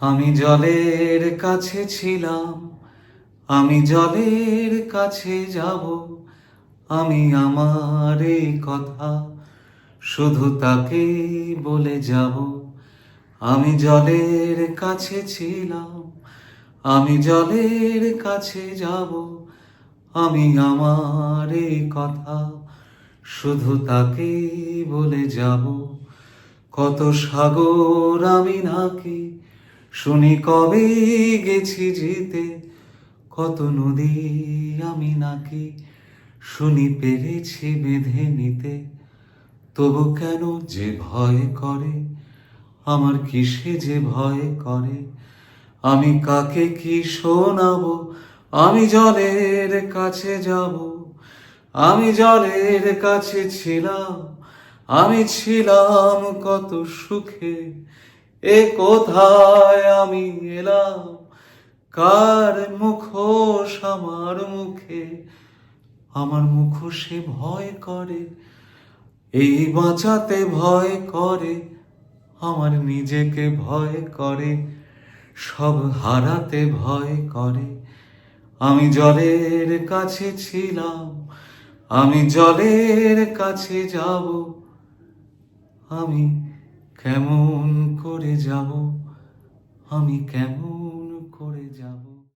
আমি জলের কাছে ছিলাম, আমি জলের কাছে যাব, আমি আমার এই কথা শুধু তাকে বলে যাব। আমি জলের কাছে ছিলাম, আমি জলের কাছে যাব, আমি আমার এই কথা শুধু তাকে বলে যাব। কত সাগর আমি নাকি শুনি কবে গেছি যেতে? কত নদী আমি নাকি? শুনি পেরেছি বেঁধে নিতে। তবু কেন যে ভয় করে? আমার কিসে যে ভয় করে? আমি কাকে কি শোনাবো? আমি জলের কাছে যাব। আমি জলের কাছে ছিলাম। আমি ছিলাম কত সুখে। এ কোথায় আমি এলাম? কার মুখোশ আমার মুখে? আমার মুখোশে ভয় করে, এই বাঁচাতে ভয় করে, আমার নিজেকে ভয় করে, সব হারাতে ভয় করে। আমি জলের কাছে ছিলাম, আমি জলের কাছে যাব, আমি কেমন করে যাব? আমি কেমন করে যাব?